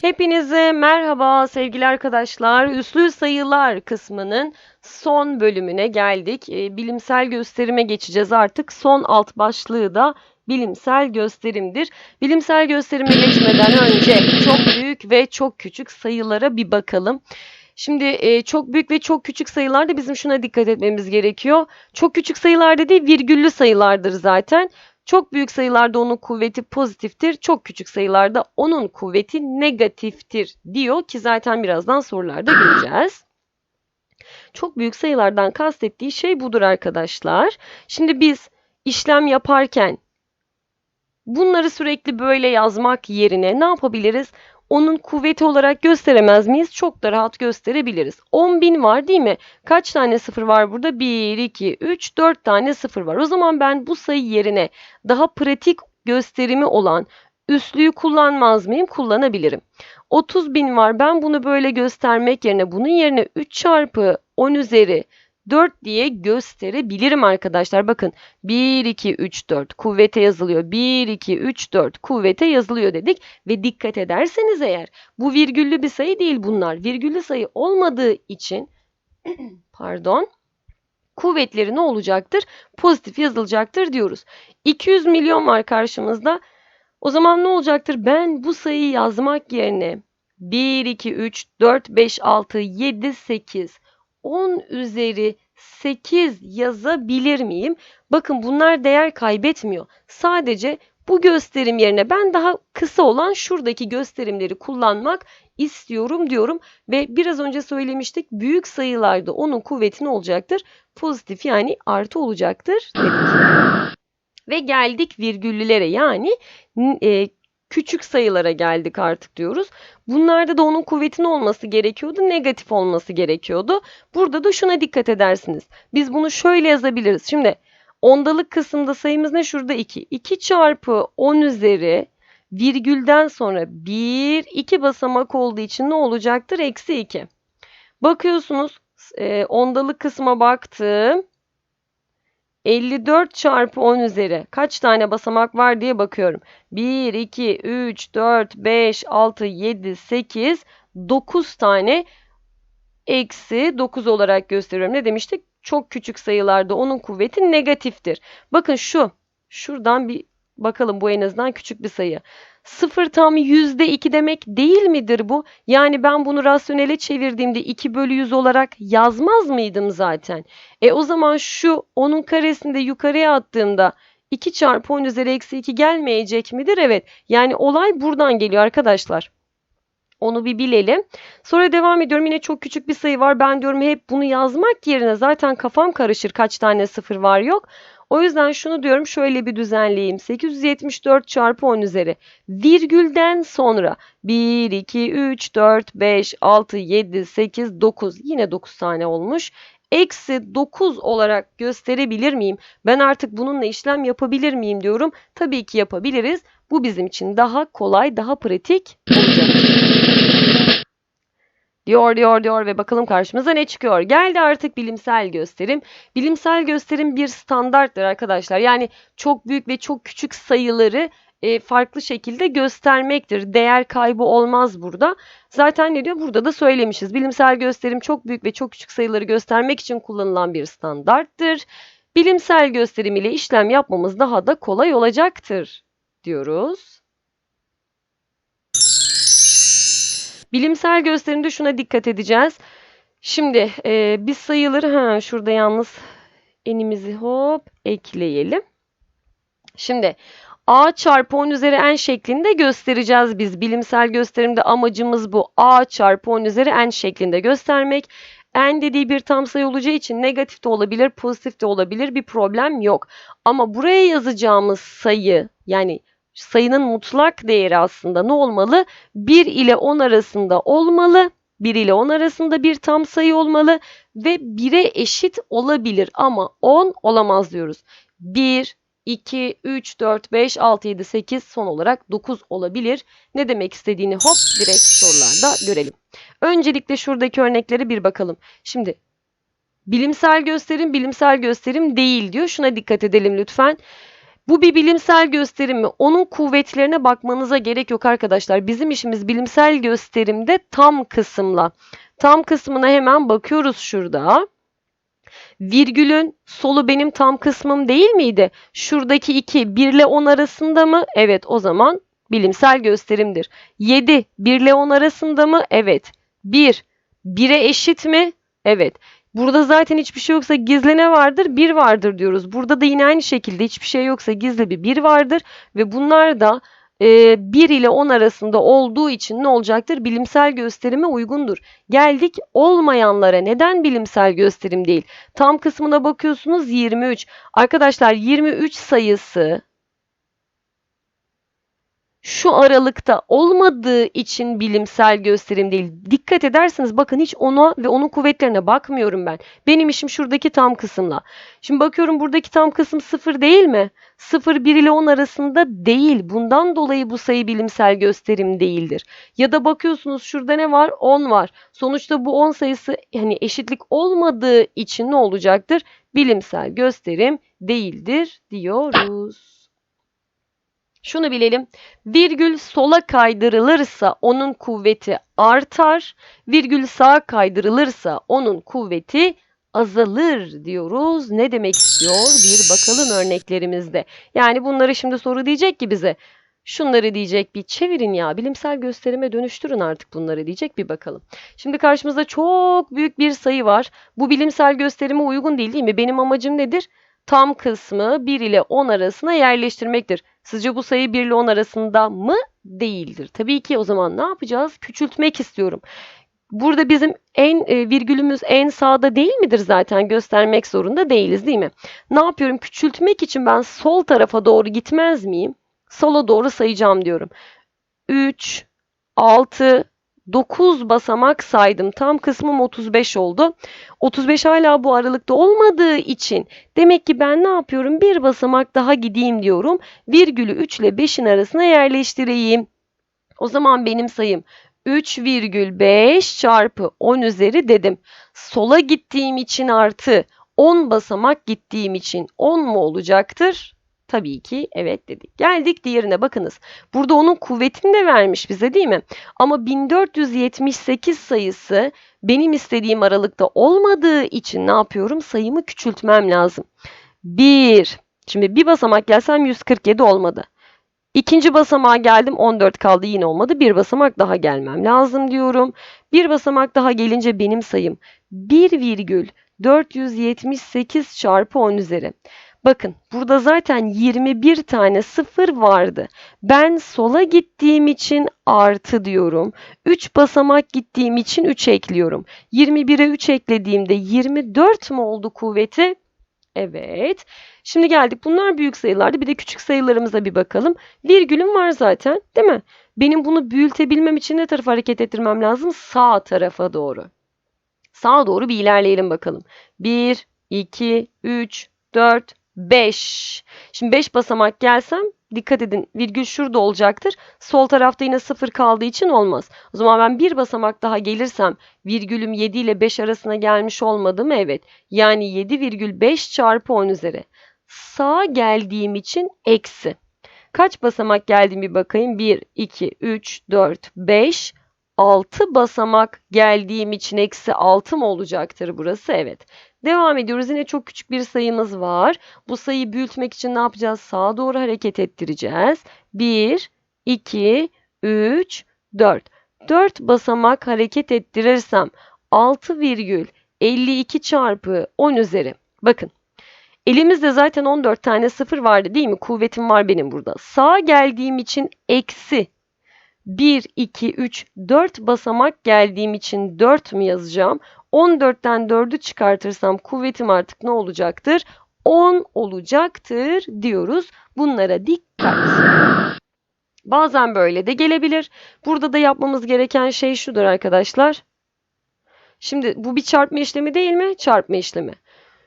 Hepinize merhaba sevgili arkadaşlar. Üslü sayılar kısmının son bölümüne geldik. E, bilimsel gösterime geçeceğiz artık. Son alt başlığı da bilimsel gösterimdir. Bilimsel gösterime geçmeden önce çok büyük ve çok küçük sayılara bir bakalım. Şimdi e, çok büyük ve çok küçük sayılarda bizim şuna dikkat etmemiz gerekiyor. Çok küçük sayılar dediği virgüllü sayılardır zaten. Çok büyük sayılarda onun kuvveti pozitiftir. Çok küçük sayılarda onun kuvveti negatiftir diyor ki zaten birazdan sorularda göreceğiz. Çok büyük sayılardan kastettiği şey budur arkadaşlar. Şimdi biz işlem yaparken bunları sürekli böyle yazmak yerine ne yapabiliriz? Onun kuvveti olarak gösteremez miyiz? Çok da rahat gösterebiliriz. 10.000 var değil mi? Kaç tane sıfır var burada? 1, 2, 3, 4 tane sıfır var. O zaman ben bu sayı yerine daha pratik gösterimi olan üslüğü kullanmaz mıyım? Kullanabilirim. 30.000 var. Ben bunu böyle göstermek yerine bunun yerine 3 çarpı 10 üzeri 4 diye gösterebilirim arkadaşlar. Bakın 1, 2, 3, 4 kuvvete yazılıyor. 1, 2, 3, 4 kuvvete yazılıyor dedik. Ve dikkat ederseniz eğer bu virgüllü bir sayı değil bunlar. Virgüllü sayı olmadığı için pardon kuvvetleri ne olacaktır? Pozitif yazılacaktır diyoruz. 200 milyon var karşımızda. O zaman ne olacaktır? Ben bu sayıyı yazmak yerine 1, 2, 3, 4, 5, 6, 7, 8 10 üzeri 8 yazabilir miyim? Bakın bunlar değer kaybetmiyor. Sadece bu gösterim yerine ben daha kısa olan şuradaki gösterimleri kullanmak istiyorum diyorum. Ve biraz önce söylemiştik büyük sayılarda onun kuvveti ne olacaktır? Pozitif yani artı olacaktır dedik. Ve geldik virgüllülere yani e, küçük sayılara geldik artık diyoruz. Bunlarda da onun kuvvetinin olması gerekiyordu, negatif olması gerekiyordu. Burada da şuna dikkat edersiniz. Biz bunu şöyle yazabiliriz. Şimdi ondalık kısımda sayımız ne? Şurada 2. 2 çarpı 10 üzeri virgülden sonra 1, 2 basamak olduğu için ne olacaktır? Eksi 2. Bakıyorsunuz e, ondalık kısma baktım. 54 çarpı 10 üzeri kaç tane basamak var diye bakıyorum. 1, 2, 3, 4, 5, 6, 7, 8, 9 tane eksi 9 olarak gösteriyorum. Ne demiştik? Çok küçük sayılarda onun kuvveti negatiftir. Bakın şu. Şuradan bir bakalım bu en azından küçük bir sayı. 0 tam %2 demek değil midir bu? Yani ben bunu rasyonele çevirdiğimde 2 bölü 100 olarak yazmaz mıydım zaten? E o zaman şu onun karesinde yukarıya attığımda 2 çarpı 10 üzeri eksi 2 gelmeyecek midir? Evet. Yani olay buradan geliyor arkadaşlar. Onu bir bilelim. Sonra devam ediyorum. Yine çok küçük bir sayı var. Ben diyorum hep bunu yazmak yerine zaten kafam karışır kaç tane sıfır var yok. O yüzden şunu diyorum şöyle bir düzenleyeyim. 874 çarpı 10 üzeri. Virgülden sonra 1, 2, 3, 4, 5, 6, 7, 8, 9. Yine 9 tane olmuş. Eksi 9 olarak gösterebilir miyim? Ben artık bununla işlem yapabilir miyim diyorum. Tabii ki yapabiliriz. Bu bizim için daha kolay, daha pratik olacaktır diyor diyor diyor ve bakalım karşımıza ne çıkıyor. Geldi artık bilimsel gösterim. Bilimsel gösterim bir standarttır arkadaşlar. Yani çok büyük ve çok küçük sayıları e, farklı şekilde göstermektir. Değer kaybı olmaz burada. Zaten ne diyor? Burada da söylemişiz. Bilimsel gösterim çok büyük ve çok küçük sayıları göstermek için kullanılan bir standarttır. Bilimsel gösterim ile işlem yapmamız daha da kolay olacaktır diyoruz. Bilimsel gösterimde şuna dikkat edeceğiz. Şimdi e, biz sayıları ha şurada yalnız enimizi hop ekleyelim. Şimdi a çarpı 10 üzeri n şeklinde göstereceğiz biz. Bilimsel gösterimde amacımız bu. a çarpı 10 üzeri n şeklinde göstermek. n dediği bir tam sayı olacağı için negatif de olabilir, pozitif de olabilir bir problem yok. Ama buraya yazacağımız sayı yani sayının mutlak değeri aslında ne olmalı? 1 ile 10 arasında olmalı. 1 ile 10 arasında bir tam sayı olmalı ve 1'e eşit olabilir ama 10 olamaz diyoruz. 1, 2, 3, 4, 5, 6, 7, 8 son olarak 9 olabilir. Ne demek istediğini hop direkt sorularda görelim. Öncelikle şuradaki örneklere bir bakalım. Şimdi Bilimsel gösterim bilimsel gösterim değil diyor. Şuna dikkat edelim lütfen. Bu bir bilimsel gösterim mi? Onun kuvvetlerine bakmanıza gerek yok arkadaşlar. Bizim işimiz bilimsel gösterimde tam kısımla. Tam kısmına hemen bakıyoruz şurada. Virgülün solu benim tam kısmım değil miydi? Şuradaki 2 1 ile 10 arasında mı? Evet o zaman bilimsel gösterimdir. 7 1 ile 10 arasında mı? Evet. 1 1'e eşit mi? Evet. Burada zaten hiçbir şey yoksa gizli ne vardır? 1 vardır diyoruz. Burada da yine aynı şekilde hiçbir şey yoksa gizli bir 1 vardır ve bunlar da e, 1 ile 10 arasında olduğu için ne olacaktır? Bilimsel gösterime uygundur. Geldik olmayanlara. Neden bilimsel gösterim değil? Tam kısmına bakıyorsunuz 23. Arkadaşlar 23 sayısı şu aralıkta olmadığı için bilimsel gösterim değil. Dikkat ederseniz bakın hiç ona ve onun kuvvetlerine bakmıyorum ben. Benim işim şuradaki tam kısımla. Şimdi bakıyorum buradaki tam kısım 0 değil mi? 0 1 ile 10 arasında değil. Bundan dolayı bu sayı bilimsel gösterim değildir. Ya da bakıyorsunuz şurada ne var? 10 var. Sonuçta bu 10 sayısı hani eşitlik olmadığı için ne olacaktır? Bilimsel gösterim değildir diyoruz. Şunu bilelim. Virgül sola kaydırılırsa onun kuvveti artar. Virgül sağa kaydırılırsa onun kuvveti azalır diyoruz. Ne demek istiyor? Bir bakalım örneklerimizde. Yani bunları şimdi soru diyecek ki bize. Şunları diyecek bir çevirin ya bilimsel gösterime dönüştürün artık bunları diyecek bir bakalım. Şimdi karşımızda çok büyük bir sayı var. Bu bilimsel gösterime uygun değil değil mi? Benim amacım nedir? Tam kısmı 1 ile 10 arasına yerleştirmektir. Sizce bu sayı 1 ile 10 arasında mı? Değildir. Tabii ki o zaman ne yapacağız? Küçültmek istiyorum. Burada bizim en e, virgülümüz en sağda değil midir zaten göstermek zorunda değiliz değil mi? Ne yapıyorum? Küçültmek için ben sol tarafa doğru gitmez miyim? Sola doğru sayacağım diyorum. 3, 6, 9 basamak saydım. Tam kısmım 35 oldu. 35 hala bu aralıkta olmadığı için demek ki ben ne yapıyorum? Bir basamak daha gideyim diyorum. Virgülü 3 ile 5'in arasına yerleştireyim. O zaman benim sayım 3,5 çarpı 10 üzeri dedim. Sola gittiğim için artı 10 basamak gittiğim için 10 mu olacaktır? Tabii ki evet dedik. Geldik diğerine bakınız. Burada onun kuvvetini de vermiş bize değil mi? Ama 1478 sayısı benim istediğim aralıkta olmadığı için ne yapıyorum? Sayımı küçültmem lazım. 1. Şimdi bir basamak gelsem 147 olmadı. İkinci basamağa geldim 14 kaldı yine olmadı. Bir basamak daha gelmem lazım diyorum. Bir basamak daha gelince benim sayım 1,478 çarpı 10 üzeri. Bakın burada zaten 21 tane sıfır vardı. Ben sola gittiğim için artı diyorum. 3 basamak gittiğim için 3 ekliyorum. 21'e 3 eklediğimde 24 mi oldu kuvveti? Evet. Şimdi geldik. Bunlar büyük sayılardı. Bir de küçük sayılarımıza bir bakalım. Virgülüm var zaten değil mi? Benim bunu büyütebilmem için ne tarafa hareket ettirmem lazım? Sağ tarafa doğru. Sağa doğru bir ilerleyelim bakalım. 1, 2, 3, 4, 5. Şimdi 5 basamak gelsem dikkat edin virgül şurada olacaktır. Sol tarafta yine 0 kaldığı için olmaz. O zaman ben bir basamak daha gelirsem virgülüm 7 ile 5 arasına gelmiş olmadı mı? Evet. Yani 7,5 çarpı 10 üzeri. Sağa geldiğim için eksi. Kaç basamak geldim bir bakayım. 1, 2, 3, 4, 5, 6 basamak geldiğim için eksi 6 mı olacaktır burası? Evet. Devam ediyoruz. Yine çok küçük bir sayımız var. Bu sayıyı büyütmek için ne yapacağız? Sağa doğru hareket ettireceğiz. 1, 2, 3, 4. 4 basamak hareket ettirirsem 6,52 çarpı 10 üzeri. Bakın elimizde zaten 14 tane sıfır vardı değil mi? Kuvvetim var benim burada. Sağa geldiğim için eksi 1, 2, 3, 4 basamak geldiğim için 4 mü yazacağım? 14'ten 4'ü çıkartırsam kuvvetim artık ne olacaktır? 10 olacaktır diyoruz. Bunlara dikkat. Bazen böyle de gelebilir. Burada da yapmamız gereken şey şudur arkadaşlar. Şimdi bu bir çarpma işlemi değil mi? Çarpma işlemi.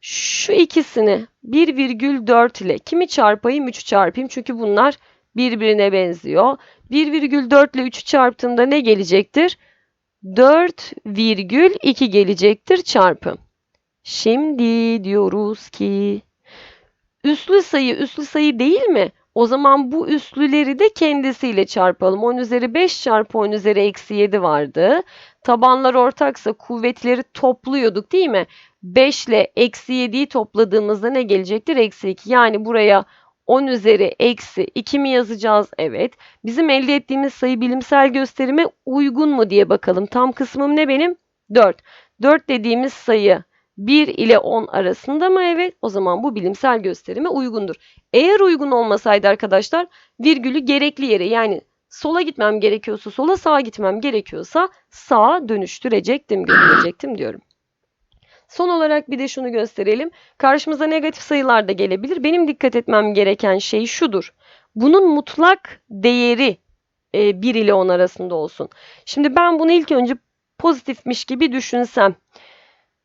Şu ikisini 1,4 ile kimi çarpayım 3 çarpayım. Çünkü bunlar birbirine benziyor. 1,4 ile 3'ü çarptığımda ne gelecektir? 4,2 gelecektir çarpı. Şimdi diyoruz ki üslü sayı üslü sayı değil mi? O zaman bu üslüleri de kendisiyle çarpalım. 10 üzeri 5 çarpı 10 üzeri eksi 7 vardı. Tabanlar ortaksa kuvvetleri topluyorduk değil mi? 5 ile eksi 7'yi topladığımızda ne gelecektir? Eksi 2. Yani buraya 10 üzeri eksi 2 mi yazacağız? Evet. Bizim elde ettiğimiz sayı bilimsel gösterime uygun mu diye bakalım. Tam kısmım ne benim? 4. 4 dediğimiz sayı 1 ile 10 arasında mı? Evet. O zaman bu bilimsel gösterime uygundur. Eğer uygun olmasaydı arkadaşlar virgülü gerekli yere yani sola gitmem gerekiyorsa sola sağa gitmem gerekiyorsa sağa dönüştürecektim, götürecektim diyorum. Son olarak bir de şunu gösterelim. Karşımıza negatif sayılar da gelebilir. Benim dikkat etmem gereken şey şudur. Bunun mutlak değeri e, 1 ile 10 arasında olsun. Şimdi ben bunu ilk önce pozitifmiş gibi düşünsem.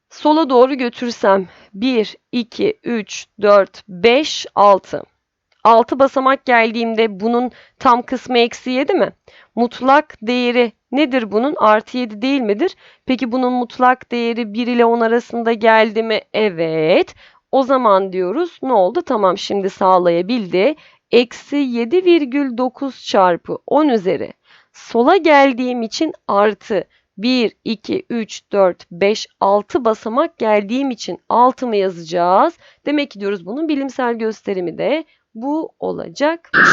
Sola doğru götürsem 1, 2, 3, 4, 5, 6. 6 basamak geldiğimde bunun tam kısmı eksi 7 mi? Mutlak değeri nedir bunun? Artı 7 değil midir? Peki bunun mutlak değeri 1 ile 10 arasında geldi mi? Evet. O zaman diyoruz ne oldu? Tamam şimdi sağlayabildi. Eksi 7,9 çarpı 10 üzeri. Sola geldiğim için artı 1, 2, 3, 4, 5, 6 basamak geldiğim için 6 mı yazacağız? Demek ki diyoruz bunun bilimsel gösterimi de bu olacakmış.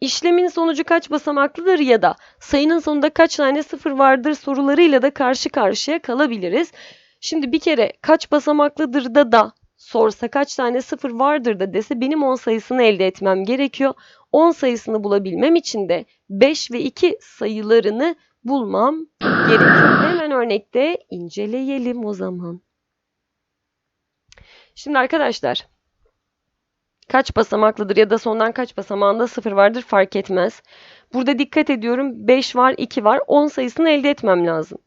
İşlemin sonucu kaç basamaklıdır ya da sayının sonunda kaç tane sıfır vardır sorularıyla da karşı karşıya kalabiliriz. Şimdi bir kere kaç basamaklıdır da da sorsa kaç tane sıfır vardır da dese benim 10 sayısını elde etmem gerekiyor. 10 sayısını bulabilmem için de 5 ve 2 sayılarını bulmam gerekiyor. Hemen örnekte inceleyelim o zaman. Şimdi arkadaşlar kaç basamaklıdır ya da sondan kaç basamağında sıfır vardır fark etmez. Burada dikkat ediyorum 5 var 2 var 10 sayısını elde etmem lazım.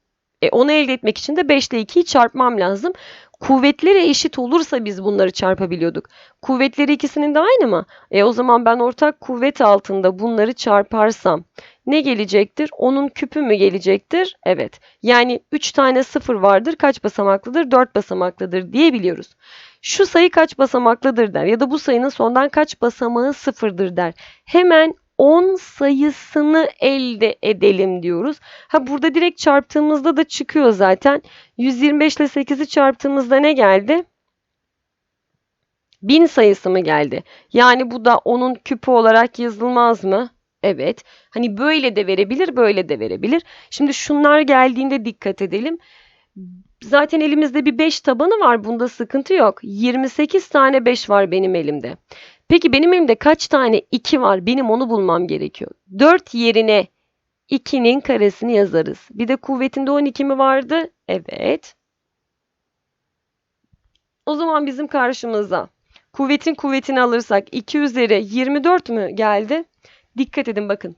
E, onu elde etmek için de 5 ile 2'yi çarpmam lazım. Kuvvetleri eşit olursa biz bunları çarpabiliyorduk. Kuvvetleri ikisinin de aynı mı? E o zaman ben ortak kuvvet altında bunları çarparsam ne gelecektir? Onun küpü mü gelecektir? Evet. Yani 3 tane sıfır vardır. Kaç basamaklıdır? 4 basamaklıdır diyebiliyoruz. Şu sayı kaç basamaklıdır der ya da bu sayının sondan kaç basamağı sıfırdır der. Hemen 10 sayısını elde edelim diyoruz. Ha burada direkt çarptığımızda da çıkıyor zaten. 125 ile 8'i çarptığımızda ne geldi? 1000 sayısı mı geldi? Yani bu da onun küpü olarak yazılmaz mı? Evet. Hani böyle de verebilir, böyle de verebilir. Şimdi şunlar geldiğinde dikkat edelim. Zaten elimizde bir 5 tabanı var. Bunda sıkıntı yok. 28 tane 5 var benim elimde. Peki benim elimde kaç tane 2 var? Benim onu bulmam gerekiyor. 4 yerine 2'nin karesini yazarız. Bir de kuvvetinde 12 mi vardı? Evet. O zaman bizim karşımıza kuvvetin kuvvetini alırsak 2 üzeri 24 mü geldi? Dikkat edin bakın.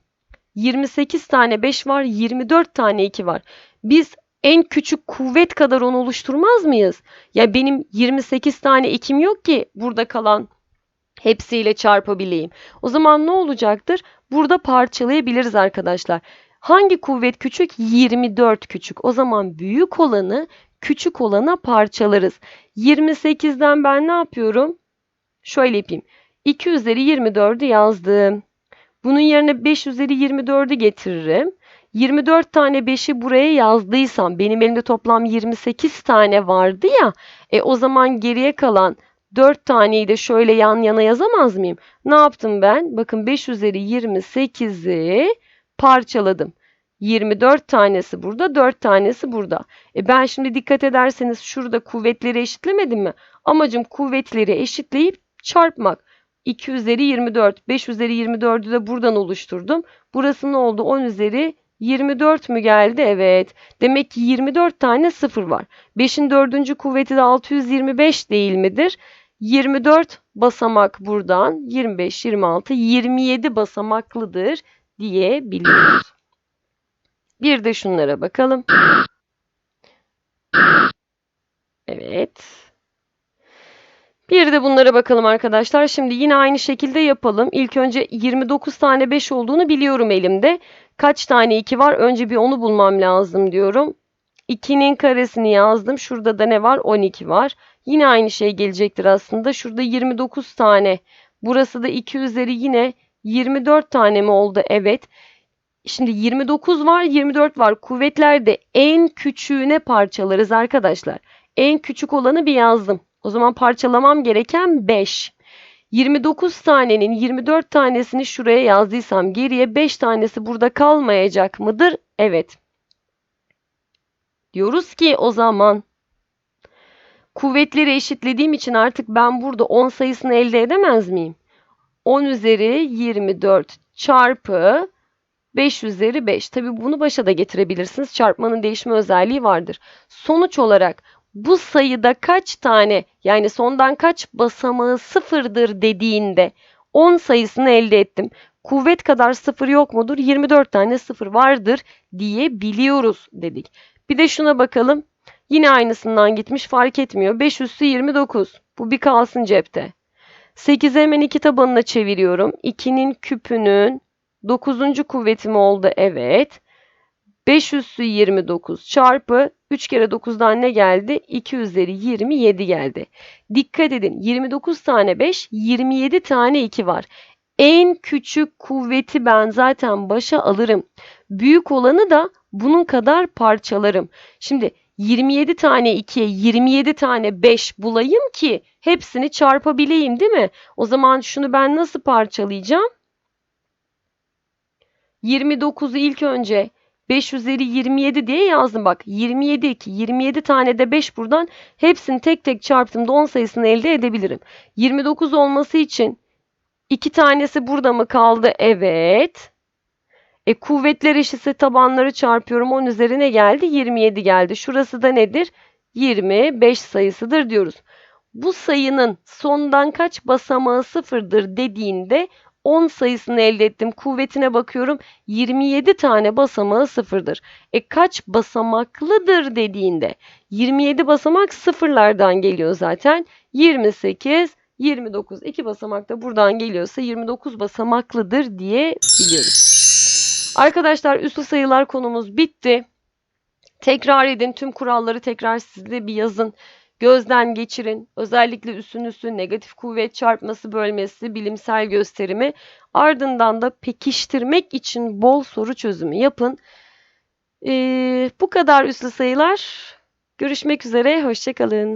28 tane 5 var, 24 tane 2 var. Biz en küçük kuvvet kadar onu oluşturmaz mıyız? Ya benim 28 tane 2'm yok ki burada kalan hepsiyle çarpabileyim. O zaman ne olacaktır? Burada parçalayabiliriz arkadaşlar. Hangi kuvvet küçük? 24 küçük. O zaman büyük olanı küçük olana parçalarız. 28'den ben ne yapıyorum? Şöyle yapayım. 2 üzeri 24'ü yazdım. Bunun yerine 5 üzeri 24'ü getiririm. 24 tane 5'i buraya yazdıysam benim elimde toplam 28 tane vardı ya. E o zaman geriye kalan 4 taneyi de şöyle yan yana yazamaz mıyım? Ne yaptım ben? Bakın 5 üzeri 28'i parçaladım. 24 tanesi burada, 4 tanesi burada. E ben şimdi dikkat ederseniz şurada kuvvetleri eşitlemedim mi? Amacım kuvvetleri eşitleyip çarpmak. 2 üzeri 24, 5 üzeri 24'ü de buradan oluşturdum. Burası ne oldu? 10 üzeri 24 mü geldi? Evet. Demek ki 24 tane sıfır var. 5'in dördüncü kuvveti de 625 değil midir? 24 basamak buradan 25, 26, 27 basamaklıdır diyebiliyoruz. Bir de şunlara bakalım. Evet. Bir de bunlara bakalım arkadaşlar. Şimdi yine aynı şekilde yapalım. İlk önce 29 tane 5 olduğunu biliyorum elimde. Kaç tane 2 var? Önce bir onu bulmam lazım diyorum. 2'nin karesini yazdım. Şurada da ne var? 12 var. Yine aynı şey gelecektir aslında. Şurada 29 tane. Burası da 2 üzeri yine 24 tane mi oldu? Evet. Şimdi 29 var, 24 var. Kuvvetlerde en küçüğüne parçalarız arkadaşlar. En küçük olanı bir yazdım. O zaman parçalamam gereken 5. 29 tanenin 24 tanesini şuraya yazdıysam geriye 5 tanesi burada kalmayacak mıdır? Evet. Diyoruz ki o zaman kuvvetleri eşitlediğim için artık ben burada 10 sayısını elde edemez miyim? 10 üzeri 24 çarpı 5 üzeri 5. Tabi bunu başa da getirebilirsiniz. Çarpmanın değişme özelliği vardır. Sonuç olarak bu sayıda kaç tane yani sondan kaç basamağı sıfırdır dediğinde 10 sayısını elde ettim. Kuvvet kadar sıfır yok mudur? 24 tane sıfır vardır diyebiliyoruz dedik. Bir de şuna bakalım. Yine aynısından gitmiş fark etmiyor. 5 üssü 29. Bu bir kalsın cepte. 8'i hemen iki tabanına çeviriyorum. 2'nin küpünün 9. kuvveti mi oldu? Evet. 5 üssü 29 çarpı 3 kere 9'dan ne geldi? 2 üzeri 27 geldi. Dikkat edin 29 tane 5, 27 tane 2 var. En küçük kuvveti ben zaten başa alırım. Büyük olanı da bunun kadar parçalarım. Şimdi 27 tane 2'ye 27 tane 5 bulayım ki hepsini çarpabileyim değil mi? O zaman şunu ben nasıl parçalayacağım? 29'u ilk önce 5 üzeri 27 diye yazdım bak. 27 2, 27 tane de 5 buradan hepsini tek tek çarptığımda 10 sayısını elde edebilirim. 29 olması için 2 tanesi burada mı kaldı? Evet. E kuvvetler eşitse tabanları çarpıyorum. 10 üzerine geldi? 27 geldi. Şurası da nedir? 25 sayısıdır diyoruz. Bu sayının sondan kaç basamağı sıfırdır dediğinde 10 sayısını elde ettim. Kuvvetine bakıyorum. 27 tane basamağı sıfırdır. E kaç basamaklıdır dediğinde 27 basamak sıfırlardan geliyor zaten. 28, 29. iki basamak da buradan geliyorsa 29 basamaklıdır diye biliyoruz. Arkadaşlar üslü sayılar konumuz bitti. Tekrar edin. Tüm kuralları tekrar sizde bir yazın. Gözden geçirin. Özellikle üssün üssü negatif kuvvet çarpması bölmesi bilimsel gösterimi. Ardından da pekiştirmek için bol soru çözümü yapın. Ee, bu kadar üslü sayılar. Görüşmek üzere. Hoşçakalın.